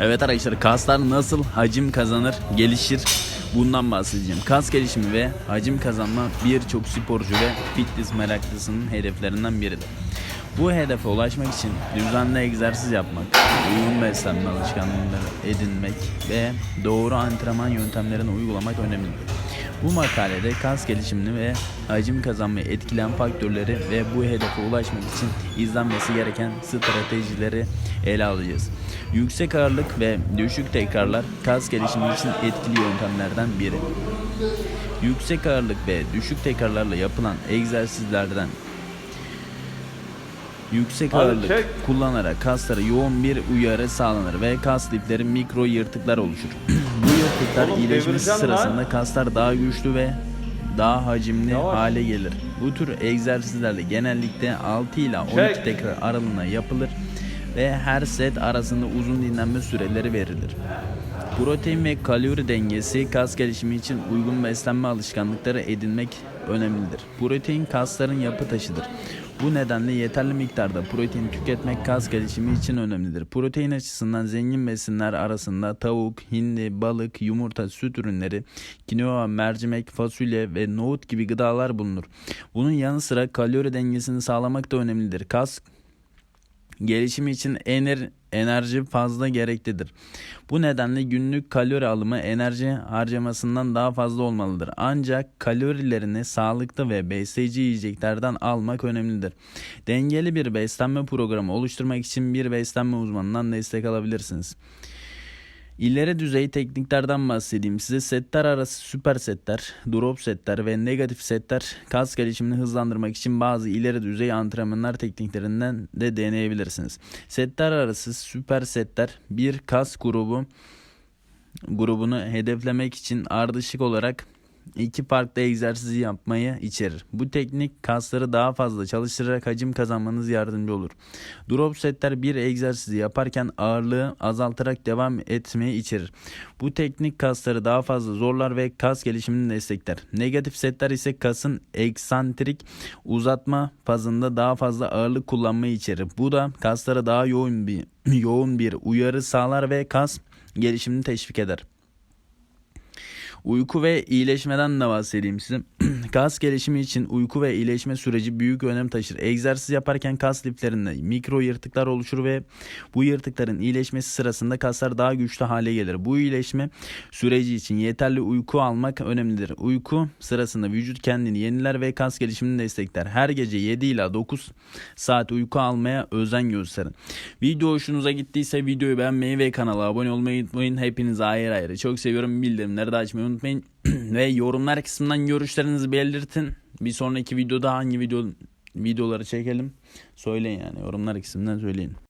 Evet arkadaşlar kaslar nasıl hacim kazanır, gelişir bundan bahsedeceğim. Kas gelişimi ve hacim kazanma birçok sporcu ve fitness meraklısının hedeflerinden biridir. Bu hedefe ulaşmak için düzenli egzersiz yapmak, uygun beslenme alışkanlıkları edinmek ve doğru antrenman yöntemlerini uygulamak önemlidir. Bu makalede kas gelişimini ve hacim kazanmayı etkileyen faktörleri ve bu hedefe ulaşmak için izlenmesi gereken stratejileri ele alacağız. Yüksek ağırlık ve düşük tekrarlar kas gelişimi için etkili yöntemlerden biri. Yüksek ağırlık ve düşük tekrarlarla yapılan egzersizlerden yüksek ağırlık kullanarak kaslara yoğun bir uyarı sağlanır ve kas dipleri mikro yırtıklar oluşur. Oğlum iyileşmesi devireceksin sırasında kaslar daha güçlü ve daha hacimli Yavaş. hale gelir. Bu tür egzersizlerle genellikle 6 ile 12 Çek. tekrar aralığına yapılır ve her set arasında uzun dinlenme süreleri verilir. Protein ve kalori dengesi kas gelişimi için uygun beslenme alışkanlıkları edinmek önemlidir. Protein kasların yapı taşıdır. Bu nedenle yeterli miktarda protein tüketmek kas gelişimi için önemlidir. Protein açısından zengin besinler arasında tavuk, hindi, balık, yumurta, süt ürünleri, kinoa, mercimek, fasulye ve nohut gibi gıdalar bulunur. Bunun yanı sıra kalori dengesini sağlamak da önemlidir. Kas gelişimi için ener enerji fazla gereklidir. Bu nedenle günlük kalori alımı enerji harcamasından daha fazla olmalıdır. Ancak kalorilerini sağlıklı ve besleyici yiyeceklerden almak önemlidir. Dengeli bir beslenme programı oluşturmak için bir beslenme uzmanından destek alabilirsiniz. İleri düzey tekniklerden bahsedeyim size. Setler arası süper setler, drop setler ve negatif setler kas gelişimini hızlandırmak için bazı ileri düzey antrenmanlar tekniklerinden de deneyebilirsiniz. Setler arası süper setler bir kas grubu grubunu hedeflemek için ardışık olarak iki farklı egzersiz yapmayı içerir. Bu teknik kasları daha fazla çalıştırarak hacim kazanmanız yardımcı olur. Drop setler bir egzersizi yaparken ağırlığı azaltarak devam etmeyi içerir. Bu teknik kasları daha fazla zorlar ve kas gelişimini destekler. Negatif setler ise kasın eksantrik uzatma fazında daha fazla ağırlık kullanmayı içerir. Bu da kaslara daha yoğun bir yoğun bir uyarı sağlar ve kas gelişimini teşvik eder. Uyku ve iyileşmeden de bahsedeyim size. kas gelişimi için uyku ve iyileşme süreci büyük önem taşır. Egzersiz yaparken kas liflerinde mikro yırtıklar oluşur ve bu yırtıkların iyileşmesi sırasında kaslar daha güçlü hale gelir. Bu iyileşme süreci için yeterli uyku almak önemlidir. Uyku sırasında vücut kendini yeniler ve kas gelişimini destekler. Her gece 7 ila 9 saat uyku almaya özen gösterin. Video hoşunuza gittiyse videoyu beğenmeyi ve kanala abone olmayı unutmayın. Hepinizi ayrı ayrı çok seviyorum. Bildirimleri de açmayı unutmayın. ve yorumlar kısmından görüşlerinizi belirtin. Bir sonraki videoda hangi video videoları çekelim söyleyin yani yorumlar kısmından söyleyin.